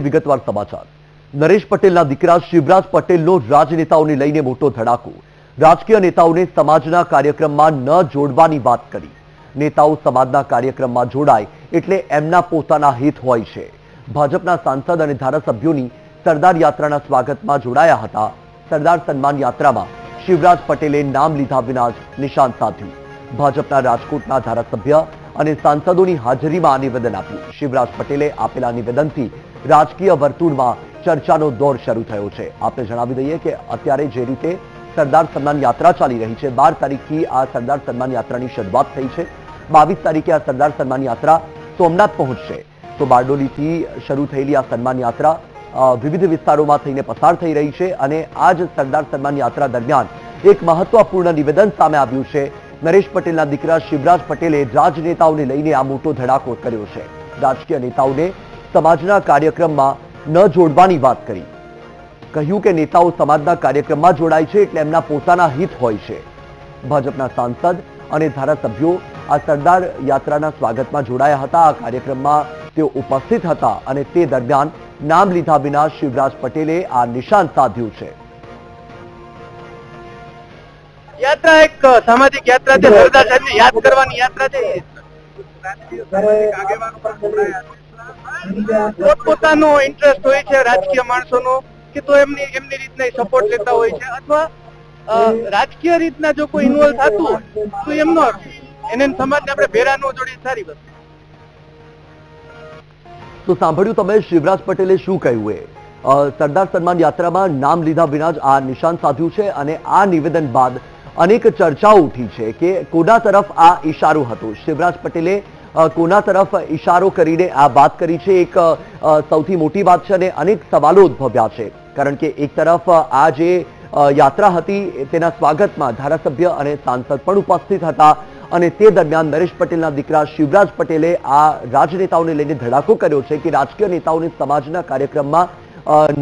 વિગતવાર સમાચાર. નરેશ પટેલના દીકરા શિવરાજ પટેલનો રાજનેતાઓને લઈને મોટો ધડાકો. રાજકીય નેતાઓને સમાજના કાર્યક્રમમાં ન જોડવાની વાત કરી. નેતાઓ સમાજના કાર્યક્રમમાં જોડાય એટલે એમના પોતાના હિત હોય છે. ભાજપના સાંસદ અને ધારાસભ્યોની સરદાર યાત્રાના સ્વાગતમાં જોડાયા હતા. સરદાર સન્માન યાત્રામાં શિવરાજ પટેલે નામ લીધા વિના જ નિશાન સાધ્યું. ભાજપના રાજકોટના ધારાસભ્ય અને સાંસદોની હાજરીમાં આ નિવેદન આપ્યું. શિવરાજ પટેલે આપેલા નિવેદનથી રાજકીય વર્તુળમાં ચર્ચાનો દોર શરૂ થયો છે. આપણે જણાવી દઈએ કે અત્યારે જે રીતે સરદાર સન્માન યાત્રા ચાલી રહી છે, બાર તારીખથી આ સરદાર સન્માન યાત્રાની શરૂઆત થઈ છે. બાવીસ તારીખે આ સરદાર સન્માન યાત્રા સોમનાથ પહોંચશે. તો બારડોલીથી શરૂ થયેલી આ સન્માન યાત્રા વિવિધ વિસ્તારોમાં થઈને પસાર થઈ રહી છે અને આ જ સરદાર સન્માન યાત્રા દરમિયાન એક મહત્વપૂર્ણ નિવેદન સામે આવ્યું છે. નરેશ પટેલના દીકરા શિવરાજ પટેલે રાજનેતાઓને લઈને આ મોટો ધડાકો કર્યો છે. રાજકીય નેતાઓને સમાજના કાર્યક્રમમાં ન જોડવાની વાત કરી. કહ્યું કે નેતાઓ સમાજના કાર્યક્રમમાં જોડાય છે એટલે એમના પોતાના હિત હોય છે. ભાજપના સાંસદ અને ધારાસભ્યો આ સરદાર યાત્રાના સ્વાગતમાં જોડાયા હતા. આ કાર્યક્રમમાં તેઓ ઉપસ્થિત હતા અને તે દરમિયાન નામ લીધા વિના શિવરાજ પટેલે આ નિશાન સાધ્યું છે. યાત્રા એક સામાજિક યાત્રા છે. સરદાર સાહેબને યાદ કરવાની યાત્રા છે. પોતપોતાનો ઇન્ટરેસ્ટ હોય છે રાજકીય માણસોનો, કે તો એમની એમની રીતના સપોર્ટ લેતા હોય છે, અથવા રાજકીય રીતના જો કોઈ ઇન્વોલ્વ થતું હોય, તો એમનો એને સમાજને આપણે ભેરા ન જોડી સારી વસ્તુ તો સાંભળ્યું તમે શિવરાજ પટેલે શું કહ્યું એ? સરદાર સન્માન યાત્રામાં નામ લીધા વિના જ આ નિશાન સાધ્યું છે અને આ નિવેદન બાદ અનેક ચર્ચાઓ ઉઠી છે કે કોના તરફ આ ઈશારો હતો? શિવરાજ પટેલે કોના તરફ ઈશારો કરીને આ વાત કરી છે. એક સૌથી મોટી વાત છે અને અનેક સવાલો ઉદ્ભવ્યા છે. કારણ કે એક તરફ આ જે યાત્રા હતી તેના સ્વાગતમાં ધારાસભ્ય અને સાંસદ પણ ઉપસ્થિત હતા અને તે દરમિયાન નરેશ પટેલના દીકરા શિવરાજ પટેલે આ રાજનેતાઓને લઈને ધડાકો કર્યો છે કે રાજકીય નેતાઓને સમાજના કાર્યક્રમમાં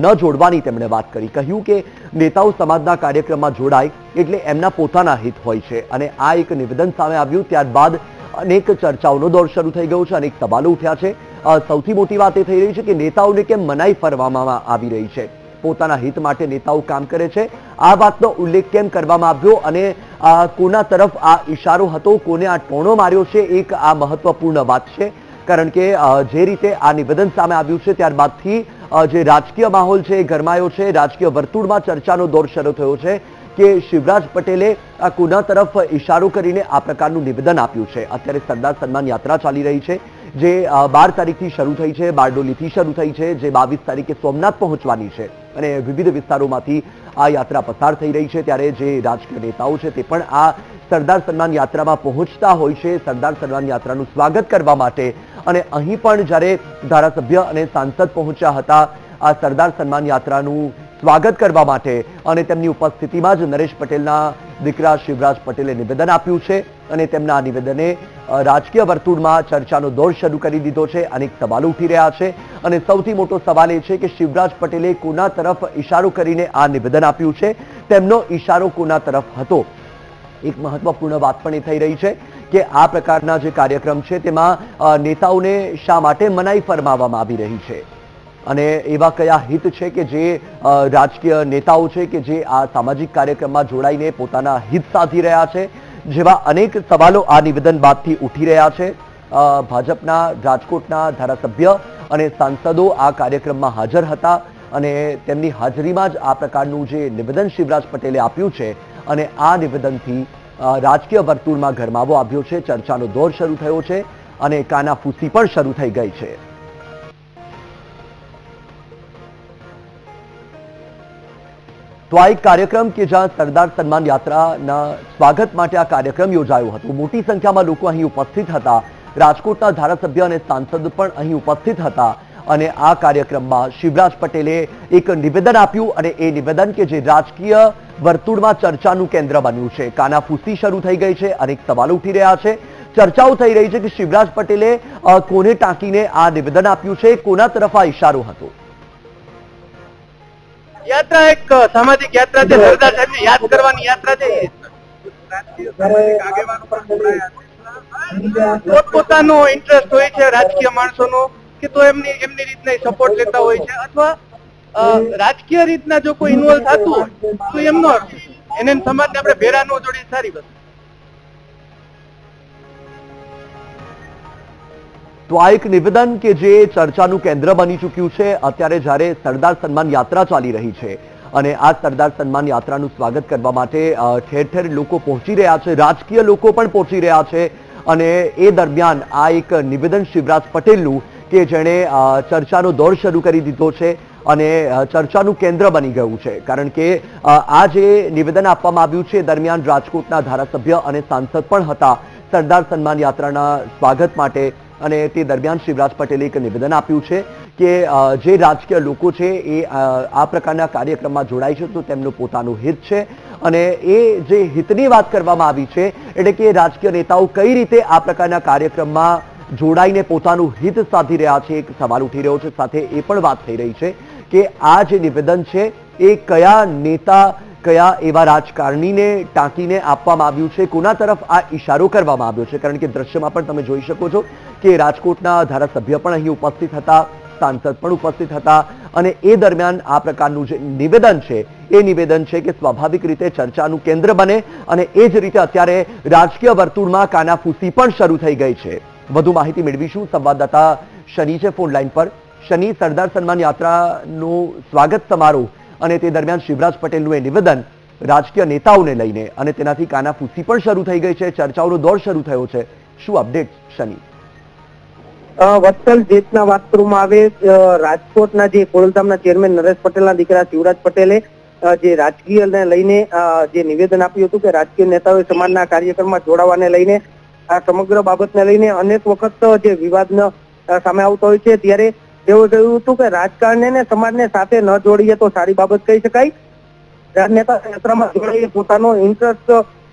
ન જોડવાની તેમણે વાત કરી. કહ્યું કે નેતાઓ સમાજના કાર્યક્રમમાં જોડાય એટલે એમના પોતાના હિત હોય છે. અને આ એક નિવેદન સામે આવ્યું. ત્યારબાદ અનેક ચર્ચાઓનો દોર શરૂ થઈ ગયો છે, અનેક સવાલો ઉઠ્યા છે. સૌથી મોટી વાત એ થઈ રહી છે કે નેતાઓને કેમ મનાઈ ફરવામાં આવી રહી છે? પોતાના હિત માટે નેતાઓ કામ કરે છે. આ વાતનો ઉલ્લેખ કેમ કરવામાં આવ્યો અને કોના તરફ આ ઈશારો હતો, કોને આ ટોણો માર્યો છે, એક આ મહત્વપૂર્ણ વાત છે. કારણ કે જે રીતે આ નિવેદન સામે આવ્યું છે, ત્યારબાદથી જે રાજકીય માહોલ છે એ ગરમાયો છે. રાજકીય વર્તુળમાં ચર્ચાનો દોર શરૂ થયો છે. કે શિવરાજ પટેલે આ કોના તરફ ઈશારો કરીને આ પ્રકારનું નિવેદન આપ્યું છે. અત્યારે સરદાર સન્માન યાત્રા ચાલી રહી છે, જે બાર તારીખથી શરૂ થઈ છે, બારડોલીથી શરૂ થઈ છે, જે બાવીસ તારીખે સોમનાથ પહોંચવાની છે અને વિવિધ વિસ્તારોમાંથી આ યાત્રા પસાર થઈ રહી છે. ત્યારે જે રાજકીય નેતાઓ છે તે પણ આ સરદાર સન્માન યાત્રામાં પહોંચતા હોય છે. સરદાર સન્માન યાત્રાનું સ્વાગત કરવા માટે અને અહીં પણ જ્યારે ધારાસભ્ય અને સાંસદ પહોંચ્યા હતા, આ સરદાર સન્માન યાત્રાનું સ્વાગત કરવા માટે અને તેમની ઉપસ્થિતિમાં જ નરેશ પટેલના દીકરા શિવરાજ પટેલે નિવેદન આપ્યું છે અને તેમના આ નિવેદને રાજકીય વર્તુળમાં ચર્ચાનો દોર શરૂ કરી દીધો છે. અનેક સવાલો ઉઠી રહ્યા છે અને સૌથી મોટો સવાલ એ છે કે શિવરાજ પટેલે કોના તરફ ઈશારો કરીને આ નિવેદન આપ્યું છે? તેમનો ઈશારો કોના તરફ હતો? એક મહત્વપૂર્ણ વાત પણ એ થઈ રહી છે કે આ પ્રકારના જે કાર્યક્રમ છે તેમાં નેતાઓને શા માટે મનાઈ ફરમાવવામાં આવી રહી છે? અને એવા કયા હિત છે કે જે રાજકીય નેતાઓ છે કે જે આ સામાજિક કાર્યક્રમમાં જોડાઈને પોતાના હિત સાધી રહ્યા છે? જેવા અનેક સવાલો આ નિવેદન બાદથી ઉઠી રહ્યા છે. ભાજપના રાજકોટના ધારાસભ્ય અને સાંસદો આ કાર્યક્રમમાં હાજર હતા અને તેમની હાજરીમાં જ આ પ્રકારનું જે નિવેદન શિવરાજ પટેલે આપ્યું છે અને આ નિવેદનથી રાજકીય વર્તુળમાં ગરમાવો આવ્યો છે. ચર્ચાનો દોર શરૂ થયો છે અને કાનાફૂસી પણ શરૂ થઈ ગઈ છે. તો આ એક કાર્યક્રમ કે જ્યાં સરદાર સન્માન યાત્રાના સ્વાગત માટે આ કાર્યક્રમ યોજાયો હતો. મોટી સંખ્યામાં લોકો અહીં ઉપસ્થિત હતા. રાજકોટના ધારાસભ્ય અને સાંસદ પણ અહીં ઉપસ્થિત હતા અને આ કાર્યક્રમમાં શિવરાજ પટેલે એક નિવેદન આપ્યું અને એ નિવેદન કે જે રાજકીય વર્તુળમાં ચર્ચાનું કેન્દ્ર બન્યું છે. કાનાફૂસી શરૂ થઈ ગઈ છે. અનેક સવાલો ઉઠી રહ્યા છે. ચર્ચાઓ થઈ રહી છે કે શિવરાજ પટેલે કોને ટાંકીને આ નિવેદન આપ્યું છે? કોના તરફ આ ઈશારો હતો? યાત્રા એક સામાજિક યાત્રા છે સરદાર સાહેબને યાદ કરવાની યાત્રા છે પોતપોતાનો ઇન્ટરેસ્ટ હોય છે રાજકીય માણસોનો, કે તો એમની એમની રીતના સપોર્ટ લેતા હોય છે, અથવા રાજકીય રીતના જો કોઈ ઇન્વોલ્વ થતું હોય, તો એમનો. એને સમાજને આપણે ભેરા ન જોડી સારી વસ્તુ તો આ એક નિવેદન કે જે ચર્ચાનું કેન્દ્ર બની ચૂક્યું છે. અત્યારે જ્યારે સરદાર સન્માન યાત્રા ચાલી રહી છે અને આ સરદાર સન્માન યાત્રાનું સ્વાગત કરવા માટે ઠેર ઠેર લોકો પહોંચી રહ્યા છે, રાજકીય લોકો પણ પહોંચી રહ્યા છે અને એ દરમિયાન આ એક નિવેદન શિવરાજ પટેલનું કે જેણે ચર્ચાનો દોર શરૂ કરી દીધો છે અને ચર્ચાનું કેન્દ્ર બની ગયું છે. કારણ કે આ જે નિવેદન આપવામાં આવ્યું છે દરમિયાન રાજકોટના ધારાસભ્ય અને સાંસદ પણ હતા. સરદાર સન્માન યાત્રાના સ્વાગત માટે અને તે દરમિયાન શિવરાજ પટેલે એક નિવેદન આપ્યું છે કે જે રાજકીય લોકો છે એ આ પ્રકારના કાર્યક્રમમાં જોડાય છે તો તેમનું પોતાનું હિત છે. અને એ જે હિતની વાત કરવામાં આવી છે, એટલે કે રાજકીય નેતાઓ કઈ રીતે આ પ્રકારના કાર્યક્રમમાં જોડાઈને પોતાનું હિત સાધી રહ્યા છે, એક સવાલ ઉઠી રહ્યો છે. સાથે એ પણ વાત થઈ રહી છે કે, આ જે નિવેદન છે એ કયા નેતા કયા એવા રાજકારણીને ટાંકીને આપવામાં આવ્યું છે? કોના તરફ આ ઇશારો કરવામાં આવ્યો છે? કારણ કે દ્રશ્યમાં પણ તમે જોઈ શકો છો કે રાજકોટના ધારાસભ્ય પણ અહીં ઉપસ્થિત હતા, સાંસદ પણ ઉપસ્થિત હતા અને એ દરમિયાન આ પ્રકારનું જે નિવેદન છે, એ નિવેદન છે કે સ્વાભાવિક રીતે ચર્ચાનું કેન્દ્ર બને અને એ જ રીતે અત્યારે રાજકીય વર્તુળમાં કાનાફૂસી પણ શરૂ થઈ ગઈ છે. વધુ માહિતી મેળવીશું સંવાદદાતા શનિ છે ફોન લાઈન પર. શનિ, સરદાર સન્માન યાત્રાનું સ્વાગત સમારોહ અને તે દરમિયાન શિવરાજ પટેલનું એ નિવેદન રાજકીય નેતાઓને લઈને અને તેનાથી કાનાફૂસી પણ શરૂ થઈ ગઈ છે, ચર્ચાઓનો દોર શરૂ થયો છે. શું અપડેટ શનિ? વત્સલ જે રીતના વાત આવે રાજકોટના જે ખોડલધામના ચેરમેન નરેશ પટેલના દીકરા શિવરાજ પટેલે જે રાજકીયને લઈને જે નિવેદન આપ્યું હતું કે રાજકીય નેતાઓએ સમાજના કાર્યક્રમમાં જોડાવાને લઈને, આ સમગ્ર બાબતને લઈને અનેક વખત જે વિવાદ સામે આવતો હોય છે. ત્યારે તેઓએ કહ્યું હતું કે રાજકારણને સમાજને સાથે ન જોડીએ તો સારી બાબત કહી શકાય. રાજનેતા ક્ષેત્રમાં જોડાઈ પોતાનો ઇન્ટરેસ્ટ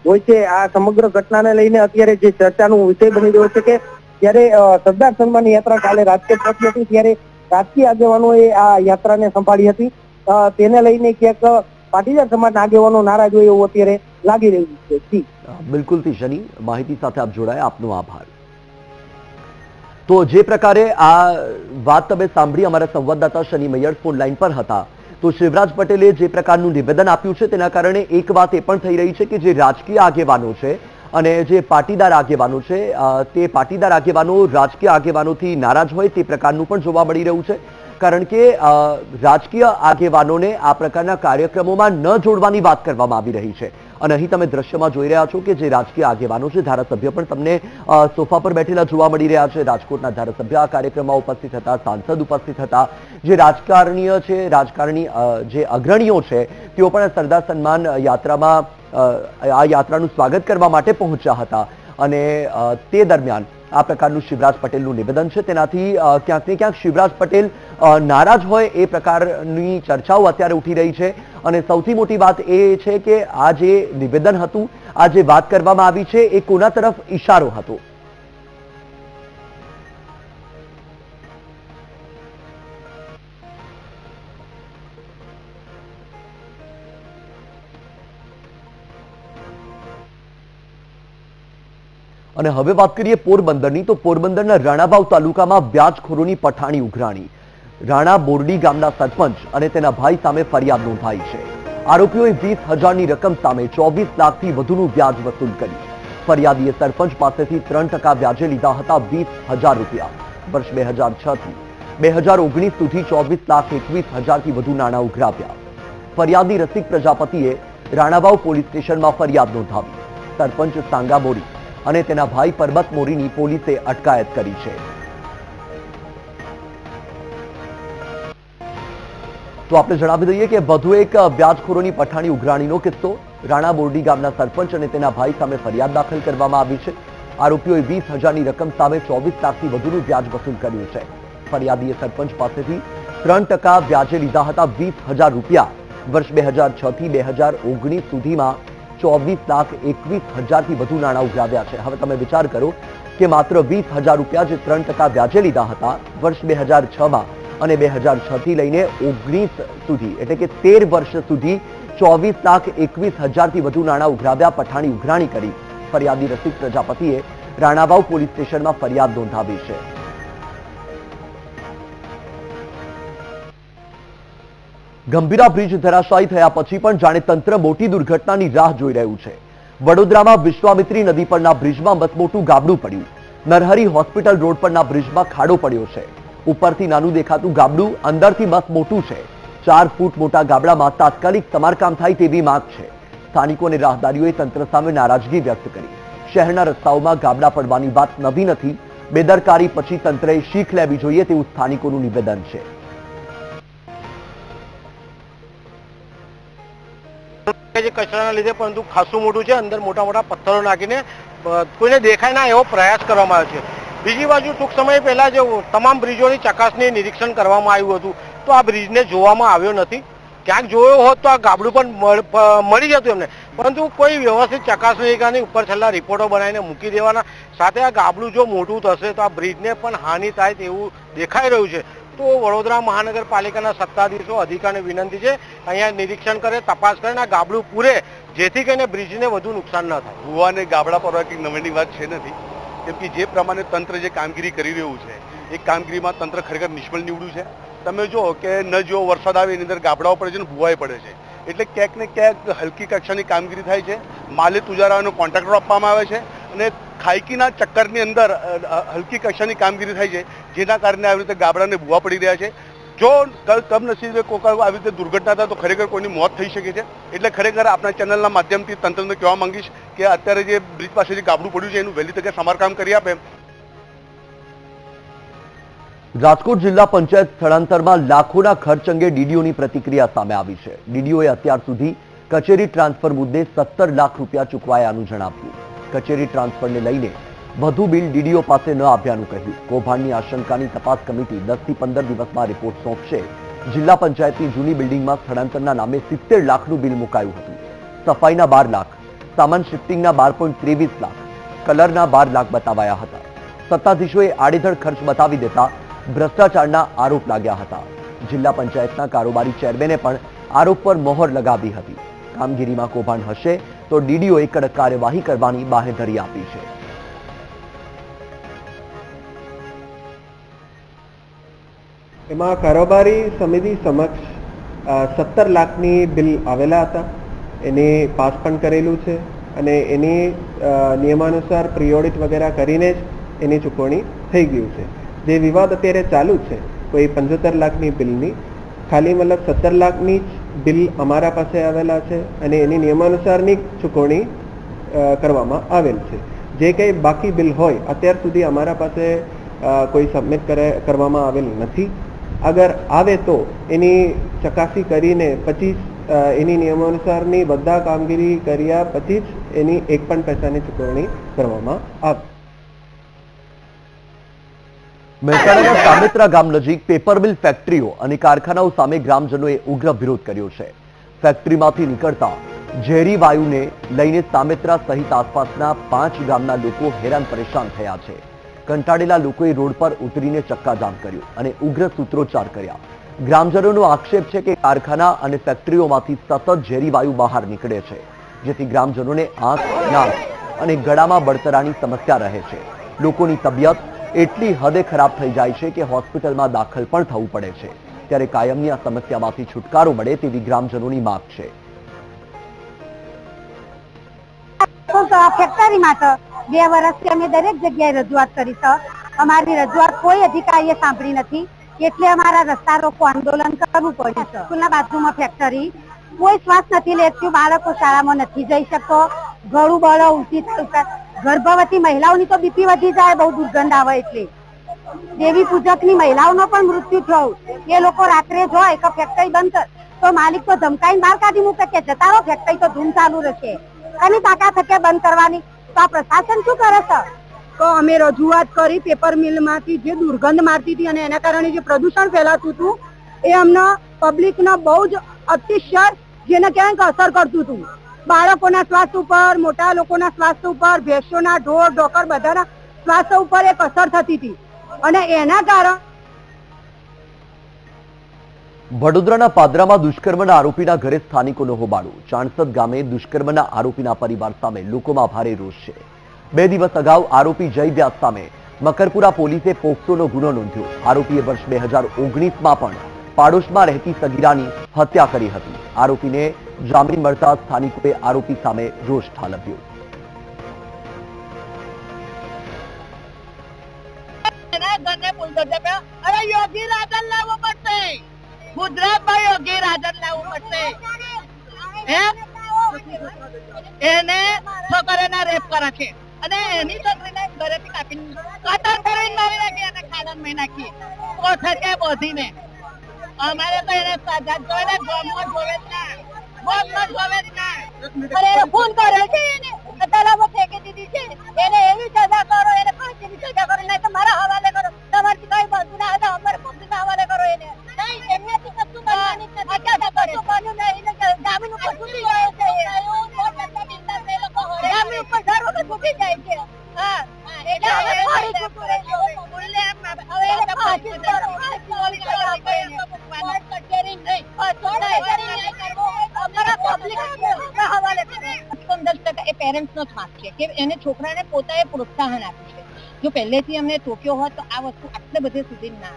હોય છે. આ સમગ્ર ઘટનાને લઈને અત્યારે જે ચર્ચાનો વિષય બની રહ્યો છે કે ત્યારે સરદાર સન્માન યાત્રા કાલે રાજકોટ પહોંચી હતી ત્યારે રાજકીય આગેવાનોએ આ યાત્રાને સંભાળી હતી. તેને લઈને ક્યાંક પાટીદાર સમાજના આગેવાનો નારાજ હોય એવું અત્યારે લાગી રહ્યું છે. બિલકુલ શનિ. માહિતી સાથે આપ જોડાયા. આપનો આભાર. તો જે પ્રકારે આ વાત તમે સાંભળી અમારા સંવાદદાતા શનિ મૈયર ફોન લાઈન પર હતા. તો શિવરાજ પટેલે જે પ્રકારનું નિવેદન આપ્યું છે તેના કારણે એક વાત એ પણ થઈ રહી છે કે જે રાજકીય આગેવાનો છે અને જે પાટીદાર આગેવાનો છે તે પાટીદાર આગેવાનો રાજકીય આગેવાનોથી નારાજ હોય તે પ્રકારનું પણ જોવા મળી રહ્યું છે. કારણ કે રાજકીય આગેવાનોને આ પ્રકારના કાર્યક્રમોમાં ન જોડવાની વાત કરવામાં આવી રહી છે. અને અહીં તમે દ્રશ્યમાં જોઈ રહ્યા છો કે જે રાજકીય આગેવાનો છે, ધારાસભ્ય પણ તમને સોફા પર બેઠેલા જોવા મળી રહ્યા છે. રાજકોટના ધારાસભ્ય આ કાર્યક્રમમાં ઉપસ્થિત હતા, સાંસદ ઉપસ્થિત હતા. જે રાજકારણીય છે, રાજકારણી જે અગ્રણીઓ છે, તેઓ પણ સરદાર સન્માન યાત્રામાં આ યાત્રાનું સ્વાગત કરવા માટે પહોંચ્યા હતા. અને તે દરમિયાન આ પ્રકારનું શિવરાજ પટેલનું નિવેદન છે. તેનાથી ક્યાંક ને ક્યાંક શિવરાજ પટેલ નારાજ હોય એ પ્રકારની ચર્ચાઓ અત્યારે ઉઠી રહી છે. અને સૌથી મોટી વાત એ છે કે આ જે નિવેદન હતું, આ જે વાત કરવામાં આવી છે, એ કોના તરફ ઈશારો હતો? અને હવે વાત કરીએ પોરબંદરની, તો પોરબંદરના રાણાભાવ તાલુકામાં વ્યાજખોરોની પઠાણી ઉઘરાણી. રાણા બોરડી ગામના સરપંચ અને તેના ભાઈ સામે ફરિયાદ નોંધાઈ છે. આરોપીઓએ વીસ હજારની રકમ સામે ચોવીસ લાખથી વધુનું વ્યાજ વસૂલ કર્યું. ફરિયાદીએ સરપંચ પાસેથી ત્રણ ટકા વ્યાજે લીધા હતા વીસ હજાર રૂપિયા. વર્ષ બે હજાર છથી બે હજાર ઓગણીસ સુધી ચોવીસ લાખ એકવીસ હજારથી વધુ નાણાં ઉઘરાવ્યા. ફરિયાદી રસિક પ્રજાપતિએ રાણાવાવ પોલીસ સ્ટેશનમાં ફરિયાદ નોંધાવી. સરપંચ સાંગા મોરી અને તેના ભાઈ પરબત મોરીની પોલીસે અટકાયત કરી છે. તો આપણે જણાવી દઈએ કે વધુ એક વ્યાજખોરોની પઠાણી ઉઘરાણીનો કિસ્સો. રાણા બોરડી ગામના સરપંચ અને તેના ભાઈ સામે ફરિયાદ દાખલ કરવામાં આવી છે. આરોપીઓએ વીસ હજારની રકમ સામે ચોવીસ લાખથી વધુનું વ્યાજ વસૂલ કર્યું છે. ફરિયાદીએ સરપંચ પાસેથી ત્રણ ટકા વ્યાજે લીધા હતા વીસ હજાર રૂપિયા. વર્ષ બે હજાર છ થી બે હજાર ઓગણીસ સુધીમાં ચોવીસ લાખ એકવીસ હજારથી વધુ નાણાં ઉઘરાવ્યા છે. હવે તમે વિચાર કરો કે માત્ર વીસ હજાર રૂપિયા જે ત્રણ ટકા વ્યાજે લીધા હતા વર્ષ બે હજાર છમાં અને બે હજાર છ થી લઈને ઓગણીસ સુધી, એટલે કે તેર વર્ષ સુધી ચોવીસ લાખ એકવીસ હજારથી વધુ નાણાં ઉઘરાવ્યા, પઠાણી ઉઘરાણી કરી. ફરિયાદી રસિક પ્રજાપતિએ રાણાવાવ પોલીસ સ્ટેશનમાં ફરિયાદ નોંધાવી છે. ગંભીરા બ્રિજ ધરાશાયી થયા પછી પણ જાણે તંત્ર મોટી દુર્ઘટનાની રાહ જોઈ રહ્યું છે. વડોદરામાં વિશ્વામિત્રી નદી પરના બ્રિજમાં મતમોટું ગાબડું પડ્યું. નરહરી હોસ્પિટલ રોડ પરના બ્રિજમાં ખાડો પડ્યો છે. ઉપરથી નાનું દેખાતું ગાબડું, અંદરથી મત મોટું છે. ચાર ફૂટ મોટા ગાબડામાં તાત્કાલિક સમારકામ થાય તેવી માંગ છે. સ્થાનિકો રાહદારીઓએ તંત્ર સામે નારાજગી વ્યક્ત કરી. શહેરના રસ્તાઓમાં ગાબડા પડવાની વાત નવી નથી. બેદરકારી પછી તંત્રએ શીખ લેવી જોઈએ તેવું સ્થાનિકોનું નિવેદન છે. કે છે કચરાના લીધે પરંતુ ખાસું મોટું છે, અંદર મોટા મોટા પથ્થરો નાખીને કોઈને દેખાય ના એવો પ્રયાસ કરવામાં આવ્યો છે. બીજી બાજુ ટૂંક સમય પહેલા જે તમામ બ્રિજોની ચકાસણી નિરીક્ષણ કરવામાં આવ્યું હતું. તો આ બ્રિજને જોવામાં આવ્યો નથી. ક્યાંક જોયો હોત તો આ ગાબડું પણ મળી જતું એમને. પરંતુ કોઈ વ્યવસ્થિત ચકાસણી ઉપર છેલ્લા રિપોર્ટો બનાવીને મૂકી દેવાના. સાથે આ ગાબડું જો મોટું થશે તો આ બ્રિજને પણ હાનિ થાય તેવું દેખાઈ રહ્યું છે. તો વડોદરા મહાનગરપાલિકાના સત્તાધીશો અધિકારીને વિનંતી છે, અહીંયા નિરીક્ષણ કરે, તપાસ કરે અને આ ગાબડું પૂરે, જેથી કરીને બ્રિજને વધુ નુકસાન ન થાય. ભુવાને ગાબડા પરવા કંઈક નવીની વાત છે નથી કેમ કે જે પ્રમાણે તંત્ર જે કામગીરી કરી રહ્યું છે, એ કામગીરીમાં તંત્ર ખરેખર નિષ્ફળ નીવડ્યું છે. તમે જુઓ કે ન જો વરસાદ આવે એની અંદર ગાબડાઓ પડે છે ને ભુવાએ પડે છે. એટલે ક્યાંક ને ક્યાંક હલકી કક્ષાની કામગીરી થાય છે. માલે તુજારાઓને કોન્ટ્રાક્ટર આપવામાં આવે છે અને ખાયકીના ચક્કરની અંદર હલકી કક્ષાની કામગીરી થાય છે, જેના કારણે આવી રીતે ગાબડાને ભૂવા પડી રહ્યા છે. જો કમનસીબે કોઈક આવી રીતે દુર્ઘટના થાય તો ખરેખર કોઈની મોત થઈ શકે છે. એટલે ખરેખર આપણા ચેનલના માધ્યમથી તંત્રને કહેવા માંગીશ કે અત્યારે જે બ્રિજ પાસે જે ગાબડું પડ્યું છે, એનું વહેલી તકે સમારકામ કરી આપે. રાજકોટ જિલ્લા પંચાયત સ્થળાંતરમાં લાખોના ખર્ચ અંગે ડીડીઓની પ્રતિક્રિયા સામે આવી છે. ડીડીઓએ અત્યાર સુધી કચેરી ટ્રાન્સફર મુદ્દે સત્તર લાખ રૂપિયા ચૂકવાયાનું જણાવ્યું. કચેરી ટ્રાન્સફરને લઈને વધુ બિલ ડીડીઓ પાસે ન આપ્યાનું કહ્યું. કૌભાંડની આશંકાની તપાસ કમિટી દસથી પંદર દિવસમાં રિપોર્ટ સોંપશે. જિલ્લા પંચાયતની જૂની બિલ્ડિંગમાં સ્થળાંતરના નામે સિત્તેર લાખનું બિલ મુકાયું હતું. સફાઈના બાર લાખ, સામાન શિફ્ટિંગના બાર ત્રેવીસ લાખ, કલરના બાર લાખ બતાવાયા હતા. સત્તાધીશોએ આડેધડ ખર્ચ બતાવી દેતા ભ્રષ્ટાચારના આરોપ લાગ્યા હતા. જિલ્લા પંચાયતના કારોબારી ચેરમેને પણ આરોપ પર મોહર લગાવી હતી. કામગીરીમાં કૌભાંડ હશે તો ડીડીઓએ કડક કાર્યવાહી કરવાની બાહેધરી આપી છે. એમાં કારોબારી સમિતિ સમક્ષ સત્તર લાખની બિલ આવેલા હતા. એને પાસ પણ કરેલું છે અને એની નિયમાનુસાર પ્રિયોડિટ વગેરે કરીને જ એની ચૂકવણી થઈ ગયું છે. જે વિવાદ અત્યારે ચાલુ છે કોઈ પંચોતેર લાખની બિલની, ખાલી મતલબ સત્તર લાખની જ બિલ અમારા પાસે આવેલા છે અને એની નિયમાનુસારની ચૂકવણી કરવામાં આવેલ છે. જે કંઈ બાકી બિલ હોય, અત્યાર સુધી અમારા પાસે કોઈ સબમિટ કરે, કરવામાં આવેલ નથી. અગર આવે તો એની ચકાસી કરીને પછી એની નિયમાનુસારની બધા કામગીરી કર્યા પછી જ એની એક પણ પૈસાની ચૂકવણી કરવામાં આવે. મહેસાણાના સામેત્રા ગામ નજીક પેપર ફેક્ટરીઓ અને કારખાનાઓ સામે ગ્રામજનોએ ઉગ્ર વિરોધ કર્યો છે. ફેક્ટરીમાંથી નીકળતા ઝેરી વાયુને લઈને સામેત્રા સહિત આસપાસના પાંચ ગામના લોકો હેરાન પરેશાન થયા છે. કંટાળેલા લોકોએ રોડ પર ઉતરીને ચક્કાજામ કર્યું અને ઉગ્ર સૂત્રોચ્ચાર કર્યા. ગ્રામજનોનો આક્ષેપ છે કે કારખાના અને ફેક્ટરીઓમાંથી સતત ઝેરી વાયુ બહાર નીકળે છે, જેથી ગ્રામજનોને આંખ, નાક અને ગળામાં બળતરાની સમસ્યા રહે છે. લોકોની તબિયત એટલી હદે ખરાબ થઈ જાય છે કે હોસ્પિટલમાં દાખલ પણ થવું પડે છે. ત્યારે કાયમની આ સમસ્યામાંથી છુટકારો મળે તેવી ગ્રામજનોની માંગ છે. બે વર્ષથી અમે દરેક જગ્યાએ રજૂઆત કરી છે અમારી રજૂઆત કોઈ અધિકારીએ સાંભળી નથી. એટલે અમારા રસ્તા રોકો આંદોલન કરવું પડ્યું છે. સ્કૂલના બાથરૂમમાં ફેક્ટરી કોઈ શ્વાસ નથી લેતું, બાળકો શાળામાં નથી જઈ શકતો. ઘણું બળ ઊંચી ગર્ભવતી મહિલાઓની તો બીપી વધી જાય, બહુ દુર્ગંધ આવે એટલે. દેવી પૂજકની મહિલાઓનો પણ મૃત્યુ થયું. એ લોકો રાત્રે જોય કે ફેક્ટરી બંધ કર. તો માલિક તો ધમકાઈને બહાર કાઢી મૂકે કે જતા રહો, ફેક્ટરી તો ધૂમ ચાલુ રહેશે. અને તાકાત થકે બંધ કરવાની. તો આ પ્રશાસન શું કરે છે? તો અમે રજૂઆત કરી પેપર મિલમાંથી જે દુર્ગંધ મારતી હતી અને એના કારણે જે પ્રદૂષણ ફેલાતું હતું, એ અમને પબ્લિક બહુ જ અતિશય જેને કહેવાય કે અસર કરતું હતું. બાળકોના સ્વાસ્થ્ય ઉપર, મોટા લોકોના સ્વાસ્થ્ય ઉપર, ભેંસોના ઢોર, ઢોકર બધાના સ્વાસ્થ્ય ઉપર એક અસર થતી હતી. અને એના કારણે વડોદરાના પાદરામાં દુષ્કર્મના આરોપીના ઘરે સ્થાનિકોનો હોબાળો. ચાણસદ ગામે દુષ્કર્મના આરોપીના પરિવાર સામે લોકોમાં ભારે રોષ છે. બે દિવસ અગાઉ આરોપી જય વ્યાસ સામે મકરપુરા પોલીસે પોક્સોનો ગુનો નોંધ્યો. આરોપીએ વર્ષ બે હજાર ઓગણીસમાં પણ પાડોશમાં રહેતી સગીરાની હત્યા કરી હતી. આરોપીને જામીન મળતા સ્થાનિકોએ આરોપી સામે રોષ ઠાલવ્યો. એને છોકરીને રેપ છે અને એની છોકરીને ઘરેથી મારી નાખી અને ખાડામાં નાખી કોઠે બોધીને અમારે તો એને સાજા જોઈને ગમો જોવે જ ગોમમાં જોવે જ ના અરે એને ફોન કર્યો છે એને. તલાવો ફેંકી દીધી છે, એને એવી સજા કરો, એને ફાંસીની સજા કરો, નહીં તો મારા કે એને છોકરાને પોતાએ પ્રોત્સાહન આપ્યું છે. જો પહેલેથી અમને ટોક્યો હોત તો આ વસ્તુ આટલે બધે સુધી ના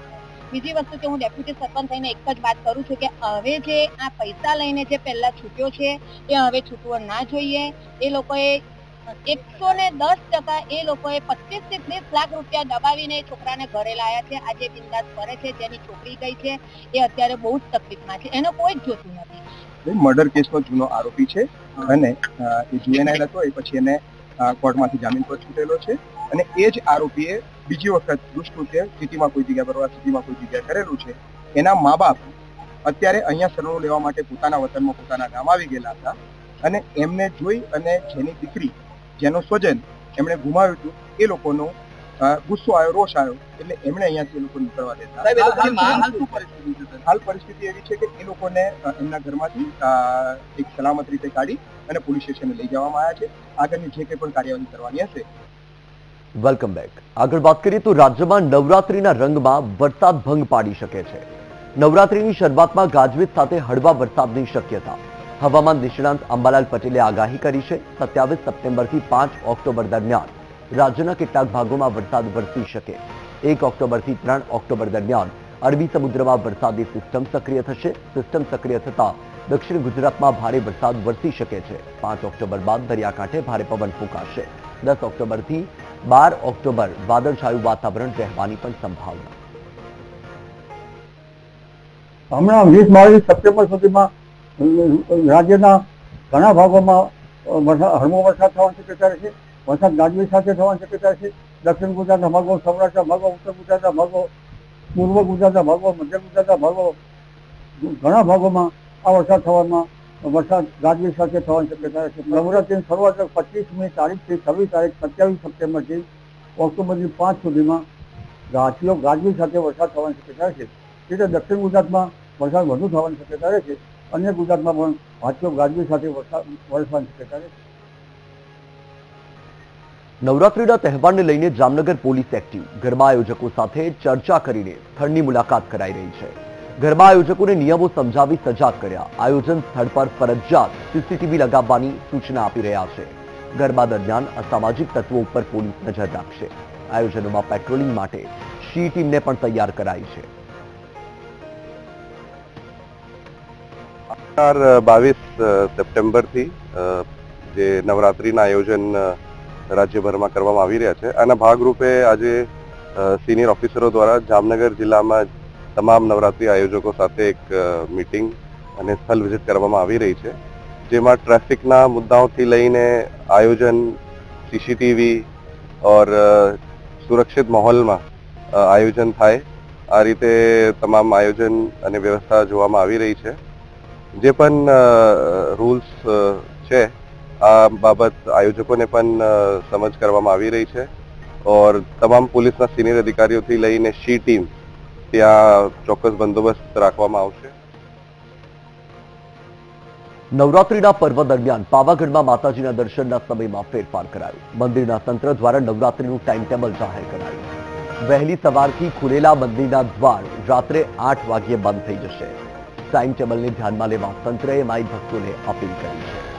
બીજી વસ્તુ કે હું ડેપ્યુટી સરપંચ થઈને એક જ વાત કરું છું કે હવે જે આ પૈસા લઈને જે પહેલા છૂટ્યો છે, એ હવે છૂટવો ના જોઈએ. એ લોકોએ એકસો ને દસ ટકા એ લોકોએ પચીસથી ત્રીસ લાખ રૂપિયા દબાવીને છોકરાને ઘરે લાયા છે. આજે બિંદાસ ફરે છે, જેની છોકરી ગઈ છે, એ અત્યારે બહુ જ તકલીફમાં છે. એનો કોઈ જ જોતું નથી. મર્ડર કેસનો જૂનો આરોપી છે અને એ જુએનાઇલ હતો, એ પછી એને કોર્ટમાંથી જામીન પર છૂટેલો છે અને એ જ આરોપીએ બીજી વખત દુષ્કૃત્ય સિટીમાં કોઈ જગ્યા બરોબર સિટીમાં કોઈ જગ્યા કરેલું છે. એના મા બાપ અત્યારે અહીંયા સરણું લેવા માટે પોતાના વતનમાં પોતાના ગામ આવી ગયેલા હતા અને એમને જોઈ અને જેની દીકરી, જેનો સ્વજન એમણે ગુમાવ્યું હતું, એ લોકોનો ગુસ્સો આવ્યો રોષ આવ્યો એટલે એમણે અહીંયાથી એ લોકો નીકળવા દેતા. હાલ પરિસ્થિતિ એવી છે કે એ લોકોને એમના ઘરમાંથી એક સલામત રીતે કાઢી અને પોલીસ સ્ટેશને લઈ જવામાં આવ્યા છે. આગળની જે કંઈ પણ કાર્યવાહી કરવાની હશે. Welcome back. આગળ વાત કરીએ તો રાજ્યમાં નવરાત્રીના રંગમાં વરસાદ ભંગ પાડી શકે છે. નવરાત્રીની શરૂઆતમાં ગાજવીજ સાથે હળવા વરસાદની શક્યતા. હવામાન નિષ્ણાંત અંબાલાલ પટેલે આગાહી કરી છે સત્યાવીસ સપ્ટેમ્બરથી પાંચ ઓક્ટોબર દરમિયાન. રાજ્યના કેટલાક ભાગોમાં વરસાદ વરસી શકે. એક ઓક્ટોબરથી ત્રણ ઓક્ટોબર દરમિયાન અરબી સમુદ્રમાં વરસાદી સિસ્ટમ સક્રિય થશે. સિસ્ટમ સક્રિય થતા દક્ષિણ ગુજરાતમાં ભારે વરસાદ વરસી શકે છે. પાંચ ઓક્ટોબર બાદ દરિયાકાંઠે ભારે પવન ફૂંકાશે. દસ ઓક્ટોબરથી બાર ઓક્ટોબર વાદળછાયું વાતાવરણ રહેવાની પણ સંભાવના. હમણાં વીસ બાવીસ સપ્ટેમ્બર સુધીમાં રાજ્યના ઘણા ભાગોમાં હળવો વરસાદ થવાની શક્યતા છે. વરસાદ ગાજવી સાથે થવાની શક્યતા છે. દક્ષિણ ગુજરાતના ભાગો, સૌરાષ્ટ્રના ભાગો, ઉત્તર ગુજરાતના ભાગો, પૂર્વ ગુજરાતના ભાગો, મધ્ય ગુજરાતના ભાગો, ઘણા ભાગોમાં આ વરસાદ થવામાં, વરસાદ ગાજવીજ સાથે થવાની શક્યતા છે. નવરાત્રિની શરૂઆત પચીસમી તારીખથી છવ્વીસ તારીખ સત્યાવીસ સપ્ટેમ્બરથી ઓક્ટોબરની પાંચ સુધીમાં ગાજવીઓ ગાજવીજ સાથે વરસાદ થવાની શક્યતા છે. એટલે દક્ષિણ ગુજરાતમાં વરસાદ વધુ થવાની શક્યતા રહે છે, અન્ય ગુજરાતમાં પણ ગાજવી સાથે વરસાદ વરસવાની શક્યતા રહે છે. નવરાત્રીના તહેવારને લઈને જામનગર પોલીસ એક્ટિવ. ગરબા આયોજકો સાથે ચર્ચા કરીને સ્થળની મુલાકાત કરાઈ રહી છે. ગરબા આયોજકોને નિયમો સમજાવી સજાગ કર્યા. આયોજન સ્થળ પર ફરજિયાત સીસીટીવી લગાવવાની સૂચના આપી રહ્યા છે. ગરબા દરમિયાન અસામાજિક તત્વો ઉપર પોલીસ નજર રાખશે આયોજનોમાં પેટ્રોલિંગ માટે શી ટીમને પણ તૈયાર કરાઈ છે. બાવીસ સપ્ટેમ્બરથી જે નવરાત્રિના આયોજન રાજ્યભરમાં કરવામાં આવી રહ્યા છે. આના ભાગરૂપે આજે સિનિયર ઓફિસરો દ્વારા જામનગર જિલ્લામાં તમામ નવરાત્રિ આયોજકો સાથે એક મીટિંગ અને સ્થળ વિઝિટ કરવામાં આવી રહી છે. જેમાં ટ્રાફિકના મુદ્દાઓથી લઈને આયોજન સીસીટીવી ઓર સુરક્ષિત માહોલમાં આયોજન થાય, આ રીતે તમામ આયોજન અને વ્યવસ્થા જોવામાં આવી રહી છે. જે પણ રૂલ્સ છે આ બાબત આયોજકોને પણ સમજ કરવામાં આવી રહી છે. ઓર તમામ પોલીસના સિનિયર અધિકારીઓથી લઈને શી ટીમ ત્યાં ચોક્કસ બંદોબસ્ત રાખવામાં આવશે. નવરાત્રીના પર્વ દરમિયાન પાવાગઢમાં માતાજીના દર્શનના સમયમાં ફેરફાર કરાયો. મંદિરના તંત્ર દ્વારા નવરાત્રીનું ટાઈમ ટેબલ જાહેર કરાયું. વહેલી સવારથી ખુલેલા મંદિરના દ્વાર રાત્રે આઠ વાગ્યે બંધ થઈ જશે. ટાઈમ ટેબલને ધ્યાનમાં લેવા તંત્રએ માઈ ભક્તોને અપીલ કરી છે.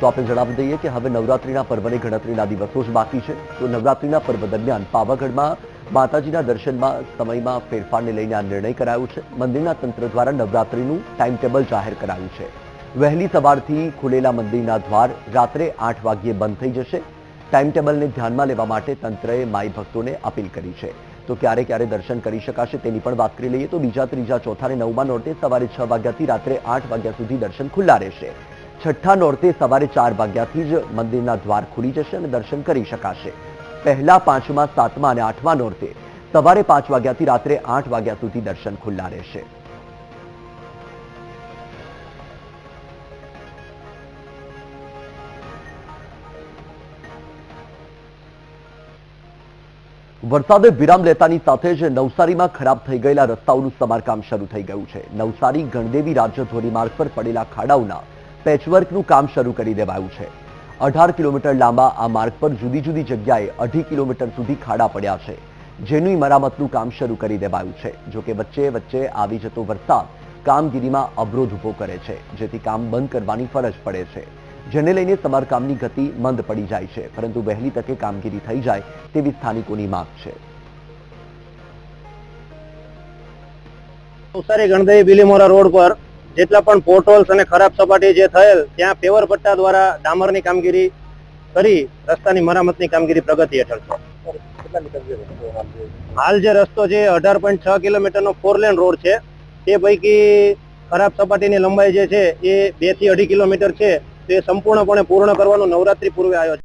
તો આપણે જણાવી દઈએ કે હવે નવરાત્રીના પર્વની ગણતરીના દિવસો જ બાકી છે. તો નવરાત્રીના પર્વ દરમિયાન પાવાગઢમાં માતાજીના દર્શનમાં સમયમાં ફેરફારને લઈને આ નિર્ણય કરાયો છે. મંદિરના તંત્ર દ્વારા નવરાત્રીનું ટાઈમ ટેબલ જાહેર કરાયું છે. વહેલી સવારથી ખુલેલા મંદિરના દ્વાર રાત્રે આઠ વાગ્યે બંધ થઈ જશે. ટાઈમ ટેબલને ધ્યાનમાં લેવા માટે તંત્રએ માઈ ભક્તોને અપીલ કરી છે. તો ક્યારે ક્યારે દર્શન કરી શકાશે તેની પણ વાત કરી લઈએ તો બીજા ત્રીજા ચોથા અને નવમા નોરતે સવારે છ વાગ્યાથી રાત્રે આઠ વાગ્યા સુધી દર્શન ખુલ્લા રહેશે. છઠ્ઠા નોરતે સવારે ચાર વાગ્યાથી જ મંદિરના દ્વાર ખુલી જશે અને દર્શન કરી શકાશે. પહેલા પાંચમા, સાતમા અને આઠમા નોરતે સવારે પાંચ વાગ્યાથી રાત્રે આઠ વાગ્યા સુધી દર્શન ખુલ્લા રહેશે. વરસાદે વિરામ લેતાની સાથે જ નવસારીમાં ખરાબ થઈ ગયેલા રસ્તાઓનું સમારકામ શરૂ થઈ ગયું છે. નવસારી, ગણદેવી રાજ્ય ધોરીમાર્ગ પર પડેલા ખાડાઓના પેચવર્કનું કામ શરૂ કરી દેવાયું છે. અઢાર કિલોમીટર લાંબા આ માર્ગ પર જુદી જુદી જગ્યાએ અઢી કિલોમીટર સુધી ખાડા પડ્યા છે. જેની મરામતનું કામ શરૂ કરી દેવાયું છે જોકે વચ્ચે વચ્ચે આવી જતો વરસાદ કામગીરીમાં અવરોધ ઊભો કરે છે, જેથી કામ બંધ કરવાની ફરજ પડે છે. જેને લઈને સમારકામની ગતિ મંદ પડી જાય છે, પરંતુ વહેલી તકે કામગીરી થઈ જાય તેવી સ્થાનિકોની માંગ છે. નવસારી ગણદેવી બિલીમોરા રોડ પર જેટલા પણ પોર્ટહોલ્સ અને ખરાબ સપાટી જે થયેલ, ત્યાં પેવર પટ્ટા દ્વારા ડામરની કામગીરી કરી રસ્તાની મરામતની કામગીરી પ્રગતિ હેઠળ છે. હાલ જે રસ્તો છે, અઢાર પોઈન્ટ છ કિલોમીટરનો ફોર લેન રોડ છે. તે પૈકી ખરાબ સપાટીની લંબાઈ જે છે, એ બેથી અઢી કિલોમીટર છે. તે સંપૂર્ણપણે પૂર્ણ કરવાનું નવરાત્રી પૂર્વે આયોજન